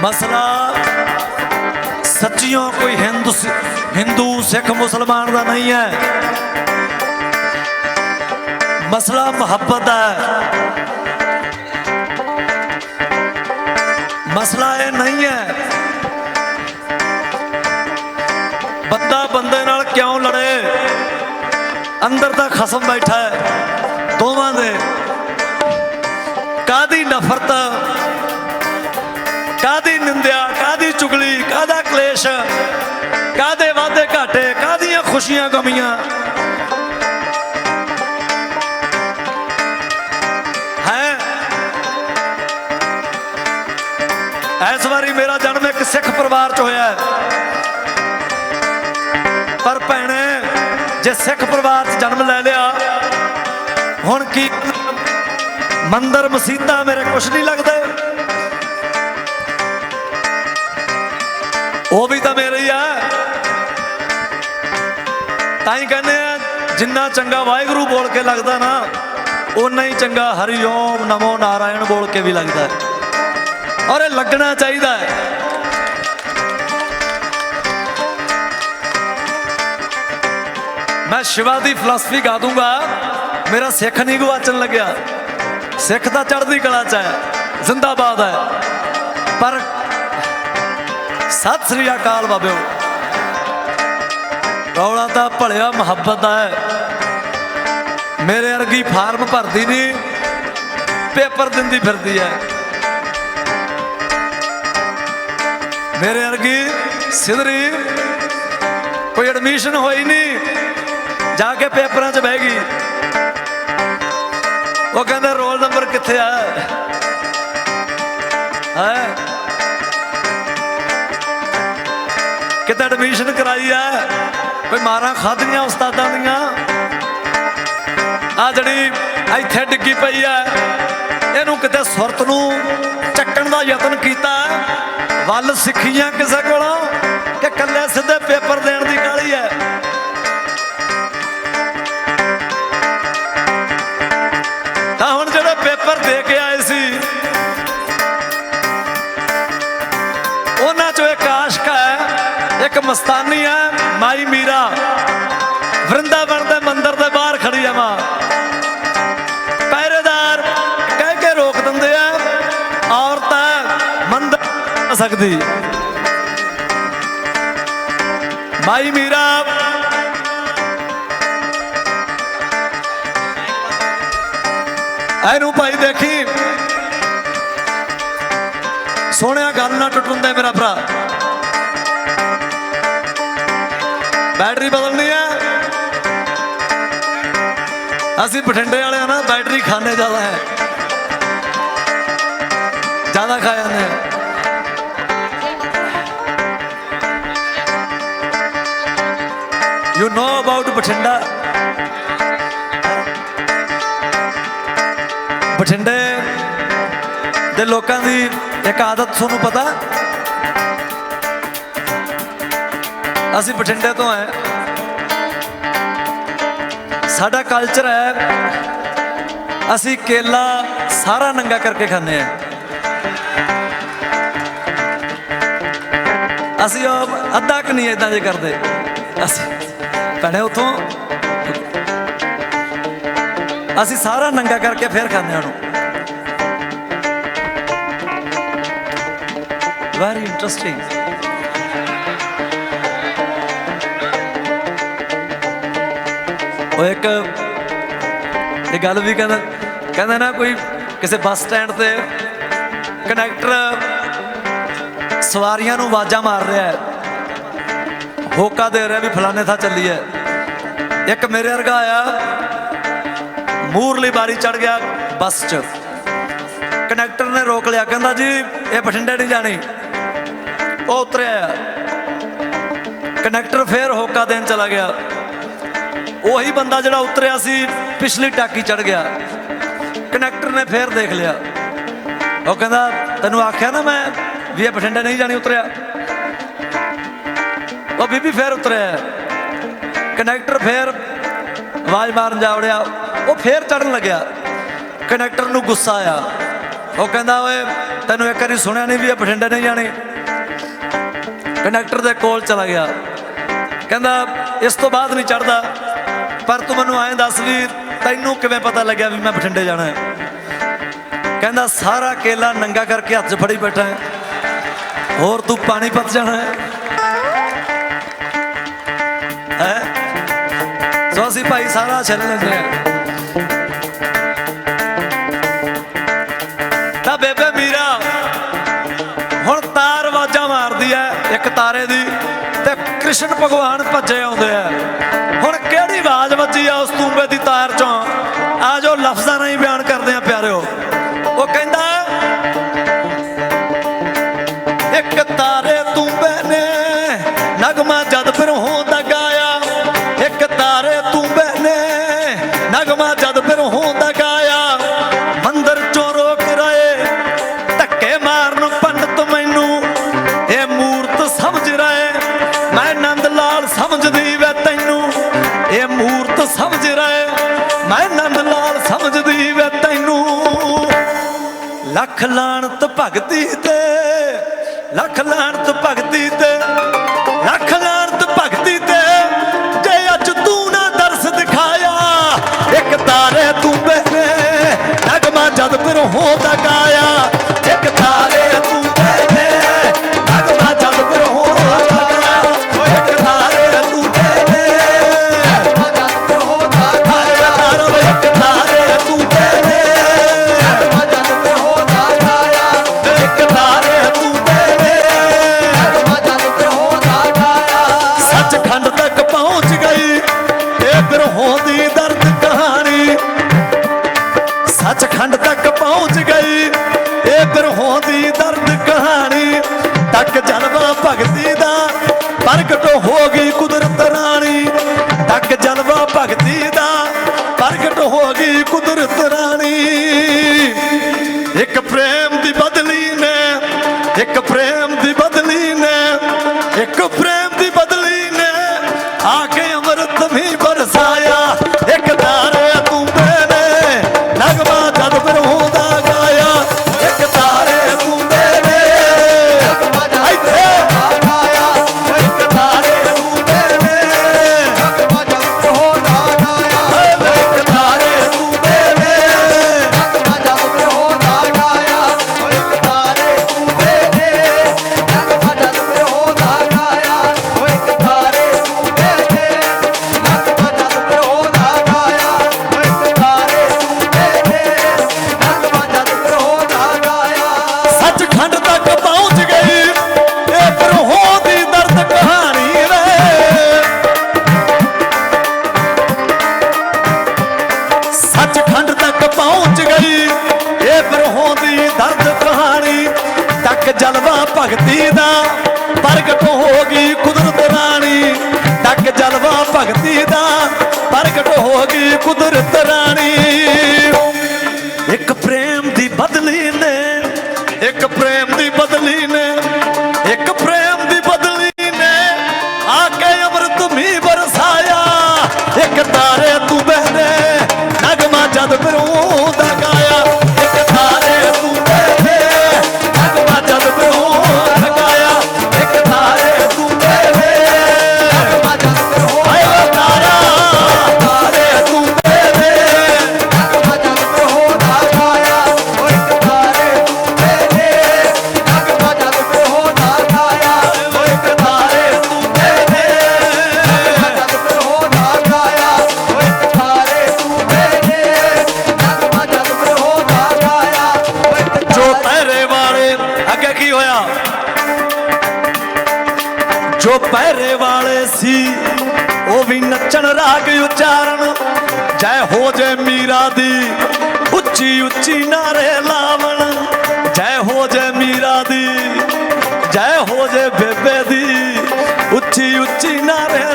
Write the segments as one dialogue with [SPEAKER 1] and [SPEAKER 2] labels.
[SPEAKER 1] ਮਸਲਾ ਸੱਚੀਓ ਕੋਈ ਹਿੰਦੂ ਹਿੰਦੂ, ਸਿੱਖ, ਮੁਸਲਮਾਨ ਦਾ ਨਹੀਂ ਹੈ। ਮਸਲਾ ਮੁਹੱਬਤ ਦਾ ਹੈ। ਮਸਲਾ ਇਹ ਨਹੀਂ ਹੈ। ਬੰਦਾ ਬੰਦੇ ਨਾਲ ਕਿਉਂ ਲੜੇ? ਅੰਦਰ ਤਾਂ ਖਸਮ ਬੈਠਾ ਹੈ। ਦੋਵਾਂ ਦੇ। ਕਾਦੀ ਨਫ਼ਰਤ? ਕਾਦੀ ਨਿੰਦਿਆ, ਕਾਦੀ ਚੁਗਲੀ, ਕਾਦਾ ਕਲੇਸ਼, ਕਾਦੇ ਵਾਦੇ ਘਾਟੇ, ਕਾਦੀਆਂ ਖੁਸ਼ੀਆਂ ਗਮੀਆਂ। ਹੈ? ਇਸ ਵਾਰੀ ਮੇਰਾ ਜਨਮ ਇੱਕ ਸਿੱਖ ਪਰਿਵਾਰ ਚ ਹੋਇਆ ਹੈ। ਪਰ ਭੈਣੇ, ਜੇ ਸਿੱਖ ਪਰਿਵਾਰ ਚ ਜਨਮ ਲੈ ਲਿਆ, ਹੁਣ ਕੀ ਮੰਦਰ ਮਸੀਤਾਂ ਮੇਰੇ ਕੁਛ ਨਹੀਂ ਲੱਗਦੇ। ਉਹ ਵੀ ਤਾਂ ਮੇਰੇ ਹੀ ਆ। ਤਾਂ ਹੀ ਕਹਿੰਦੇ ਆ, ਜਿੰਨਾ ਚੰਗਾ ਵਾਹਿਗੁਰੂ ਬੋਲ ਕੇ ਲੱਗਦਾ ਨਾ ਉਨਾ ਹੀ ਚੰਗਾ ਹਰੀ ਓਮ ਨਮੋ ਨਾਰਾਇਣ ਬੋਲ ਕੇ ਵੀ ਲੱਗਦਾ ਹੈ। ਔਰ ਇਹ ਲੱਗਣਾ ਚਾਹੀਦਾ ਹੈ। ਮੈਂ ਸ਼ਿਵਾ ਦੀ ਫਿਲਾਸਫੀ ਗਾ ਦੂੰਗਾ। ਮੇਰਾ ਸਿੱਖ ਨਹੀਂ ਗਵਾਚਣ ਲੱਗਿਆ। ਸਿੱਖ ਤਾਂ ਚੜ੍ਹਦੀ ਕਲਾ ਚ ਹੈ, ਜ਼ਿੰਦਾਬਾਦ ਹੈ। ਪਰ ਸਤਿ ਸ੍ਰੀ ਅਕਾਲ ਬਾਬਿਓ। ਰੌਲਾ ਤਾਂ ਭਲਿਆ ਮੁਹੱਬਤ ਦਾ ਹੈ। ਮੇਰੇ ਅਰਗੀ ਫਾਰਮ ਭਰਦੀ ਨਹੀਂ, ਪੇਪਰ ਦਿੰਦੀ ਫਿਰਦੀ ਹੈ। ਮੇਰੇ ਅਰਗੀ ਸਿਧਰੀ, ਕੋਈ ਐਡਮਿਸ਼ਨ ਹੋਈ ਨਹੀਂ, ਜਾ ਕੇ ਪੇਪਰਾਂ 'ਚ ਬਹਿ ਗਈ। ਉਹ ਕਹਿੰਦਾ ਰੋਲ ਨੰਬਰ ਕਿੱਥੇ ਆ? ਹੈ? ਕਿਤੇ ਐਡਮਿਸ਼ਨ ਕਰਾਈ ਆ? ਕੋਈ ਮਾਰਾਂ ਖਾਧੀਆਂ ਉਸਤਾਦਾਂ ਦੀਆਂ? ਆ ਜਿਹੜੀ ਇੱਥੇ ਡਿੱਗੀ ਪਈ ਆ, ਇਹਨੂੰ ਕਿਤੇ ਸੁਰਤ ਨੂੰ ਚੱਕਣ ਦਾ ਯਤਨ ਕੀਤਾ? ਵੱਲ ਸਿੱਖੀਆਂ ਕਿਸੇ ਕੋਲੋਂ? ਕਿ ਕੱਲੇ ਸਿੱਧੇ ਪੇਪਰ ਦੇਣ ਦੀ ਕਾਲੀ ਹੈ ਇੱਕ ਮਸਤਾਨੀ ਹੈ ਮਾਈ ਮੀਰਾ। ਵਰਿੰਦਾਵਨ ਦੇ ਮੰਦਿਰ ਦੇ ਬਾਹਰ ਖੜੀ ਆ ਮਾਂ। ਪਹਿਰੇਦਾਰ ਕਹਿ ਕੇ ਰੋਕ ਦਿੰਦੇ ਆ, ਔਰਤ ਹੈ ਮੰਦਰ ਸਕਦੀ। ਮਾਈ ਮੀਰਾ। ਇਹਨੂੰ ਭਾਈ ਦੇਖੀ। ਸੋਹਣਿਆ ਗੱਲ ਨਾ ਟੁੱਟਣ ਦੇ ਮੇਰਾ ਭਰਾ। ਬੈਟਰੀ ਬਦਲਣੀ ਹੈ। ਅਸੀਂ ਬਠਿੰਡੇ ਵਾਲਿਆਂ ਨਾ, ਬੈਟਰੀ ਖਾਣੇ ਜ਼ਿਆਦਾ ਹੈ। ਜ਼ਿਆਦਾ ਖਾ ਜਾਂਦੇ ਆ। You know about Bathinda? ਬਠਿੰਡੇ ਦੇ ਲੋਕਾਂ ਦੀ ਇੱਕ ਆਦਤ ਤੁਹਾਨੂੰ ਪਤਾ? ਅਸੀਂ ਬਠਿੰਡੇ ਤੋਂ ਆਏ। ਸਾਡਾ ਕਲਚਰ ਹੈ, ਅਸੀਂ ਕੇਲਾ ਸਾਰਾ ਨੰਗਾ ਕਰਕੇ ਖਾਂਦੇ ਆ ਅਸੀਂ ਉਹ ਅੱਧਾ ਕਿ ਨਹੀਂ ਇਦਾਂ ਦੇ ਕਰਦੇ। ਅਸੀਂ ਭੈਣੇ ਉਥੋਂ ਅਸੀਂ ਸਾਰਾ ਨੰਗਾ ਕਰਕੇ ਫੇਰ ਖਾਂਦੇ ਹਾਂ ਉਹਨੂੰ। ਵੈਰੀ ਇੰਟਰਸਟਿੰਗ ਉਹ ਇੱਕ ਇਹ ਗੱਲ ਵੀ ਕਹਿੰਦਾ ਕਹਿੰਦਾ ਨਾ ਕੋਈ ਕਿਸੇ ਬੱਸ ਸਟੈਂਡ ਤੇ ਕਨੈਕਟਰ ਸਵਾਰੀਆਂ ਨੂੰ ਆਵਾਜ਼ਾਂ ਮਾਰ ਰਿਹਾ ਹੈ। ਹੋਕਾ ਦੇ ਰਿਹਾ ਵੀ ਫਲਾਣੇ ਥਾਂ ਚੱਲੀ ਹੈ। ਇੱਕ ਮੇਰੇ ਵਰਗਾ ਆਇਆ, ਮੂਰਲੀ ਬਾਰੀ ਚੜ ਗਿਆ ਬੱਸ 'ਚ। ਕਨੈਕਟਰ ਨੇ ਰੋਕ ਲਿਆ, ਕਹਿੰਦਾ ਜੀ, ਇਹ ਬਠਿੰਡੇ ਨਹੀਂ ਜਾਣੀ। ਉਹ ਉਤਰਿਆ। ਕਨੈਕਟਰ ਫੇਰ ਹੋਕਾ ਦੇਣ ਚਲਾ ਗਿਆ। ਉਹੀ ਬੰਦਾ ਜਿਹੜਾ ਉਤਰਿਆ ਸੀ, ਪਿਛਲੀ ਟਾਕੀ ਚੜ ਗਿਆ। ਕਨੈਕਟਰ ਨੇ ਫੇਰ ਦੇਖ ਲਿਆ। ਉਹ ਕਹਿੰਦਾ, ਤੈਨੂੰ ਆਖਿਆ ਨਾ ਮੈਂ ਵੀ ਇਹ ਬਠਿੰਡੇ ਨਹੀਂ ਜਾਣੀ ਉਤਰਿਆ? ਉਹ ਬੀਬੀ ਫੇਰ ਉਤਰਿਆ। ਕਨੈਕਟਰ ਫੇਰ ਆਵਾਜ਼ ਮਾਰਨ ਜਾ ਵੜਿਆ। ਉਹ ਫੇਰ ਚੜਨ ਲੱਗਿਆ। ਕਨੈਕਟਰ ਨੂੰ ਗੁੱਸਾ ਆਇਆ। ਉਹ ਕਹਿੰਦਾ, ਓਏ, ਤੈਨੂੰ ਇੱਕ ਵਾਰੀ ਸੁਣਿਆ ਨਹੀਂ ਵੀ ਇਹ ਬਠਿੰਡੇ ਨਹੀਂ ਜਾਣੀ? ਕੰਡਕਟਰ ਦੇ ਕੋਲ ਚਲਾ ਗਿਆ। ਕਹਿੰਦਾ, ਇਸ ਤੋਂ ਬਾਅਦ ਨਹੀਂ ਚੜਦਾ ਪਰ ਤੂੰ ਮੈਨੂੰ ਐਂ ਦੱਸ ਵੀ ਤੈਨੂੰ ਕਿਵੇਂ ਪਤਾ ਲੱਗਿਆ ਵੀ ਮੈਂ ਬਠਿੰਡੇ ਜਾਣਾ ਹੈ? ਕਹਿੰਦਾ, ਸਾਰਾ ਕੇਲਾ ਨੰਗਾ ਕਰਕੇ ਹੱਥ 'ਚ ਫੜੀ ਬੈਠਾ ਹੈ। ਹੋਰ ਤੂੰ ਪਾਣੀ ਪਤ ਜਾਣਾ ਹੈ? ਹੈ? ਸੋ ਅਸੀਂ ਭਾਈ ਸਾਰਾ ਛੱਡ ਲੈਂਦੇ ਹਾਂ। ਤਾਂ ਬੇਬੇ ਮੀਰਾ, ਹੁਣ ਤਾਰ ਆਵਾਜ਼ਾਂ ਮਾਰਦੀ ਐ ਇੱਕ ਤਾਰੇ ਦੀ ਤੇ ਕ੍ਰਿਸ਼ਨ ਭਗਵਾਨ ਭੱਜੇ ਆਉਂਦੇ ਆ। ਵੱਜੀ ਆ ਉਸ ਤੂੰਬੇ ਦੀ ਤਾਰ ਚੋਂ। ਆ ਜੋ ਲਫ਼ਜ਼ਾਂ ਨਹੀਂ ਬਿਆਨ ਕਰਦੇ ਆ ਪਿਆਰਿਓ। ਉਹ ਕਹਿੰਦਾ ਇੱਕ ਤਾਰੇ ਤੂੰਬੇ ਨੇ ਨਗਮਾ ਜਦ ਫਿਰ ਹੋਂ ਤੱਕ ਆਇਆ ਇੱਕ ਤਾਰੇ ਤੂੰਬੇ ਨੇ ਨਗਮਾ ਮੈਂ ਨੰਦ ਲਾਲ ਸਮਝਦੀ ਵੇ ਤੈਨੂੰ। ਲੱਖ ਲਾਣਤ ਭਗਤੀ ਤੇ, ਲੱਖ ਲਾਣਤ ਭਗਤੀ ਤੇ, ਲੱਖ ਲਾਣਤ ਭਗਤੀ ਤੇ, ਜੇ ਅੱਜ ਤੂੰ ਨਾ ਦਰਸ ਦਿਖਾਇਆ, ਇੱਕ ਤਾਰੇ ਤੂੰ ਬਹਿਨੇ ਨਗਮਾ ਜਦ ਫਿਰ ਹੋਦਾ ਗਾਇਆ। ਪ੍ਰਗਟ ਹੋ ਗਈ ਕੁਦਰਤ ਰਾਣੀ। ਇੱਕ ਪ੍ਰੇਮ ਦੀ ਬਦਲੀ ਨੇ ਇੱਕ ਪ੍ਰੇਮ ਇਹ ਦੀ ਦਰਦ ਕਹਾਣੀ, ਤੱਕ ਜਲਵਾ ਭਗਤੀ ਦਾ ਪ੍ਰਗਟ ਹੋ ਗਈ ਕੁਦਰਤ ਰਾਣੀ। ਤੱਕ ਜਲਵਾ ਭਗਤੀ ਦਾ ਪ੍ਰਗਟ ਹੋ ਗਈ ਕੁਦਰਤ ਰਾਣੀ। ਇੱਕ ਪ੍ਰੇਮ ਦੀ ਬਦਲੀ ਨੇ, ਇੱਕ ਪ੍ਰੇਮ ਦੀ ਬਦਲੀ ਨੇ, ਇੱਕ ਪ੍ਰੇਮ ਦੀ ਬਦਲੀ ਨੇ ਆ ਕੇ ਅੰਮ੍ਰਿਤ ਮੀ ਬਰਸਾਇਆ। ਇੱਕ ਤਾਰੇ ਤੂੰ ਬਹਿਨੇ ਜੈ ਹੋ ਜੈ ਮੀਰਾ ਦੀ ਉੱਚੀ ਉੱਚੀ ਨਾਰੇ ਲਾਵਣ। ਜੈ ਹੋ ਜੈ ਮੀਰਾ ਦੀ, ਜੈ ਹੋ ਜੈ ਬੇਬੇ ਦੀ ਉੱਚੀ ਉੱਚੀ ਨਾਰੇ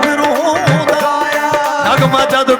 [SPEAKER 1] ਸਤਿਗੁਰੂ ਦਾ ਨਗਮਾ ਜਦ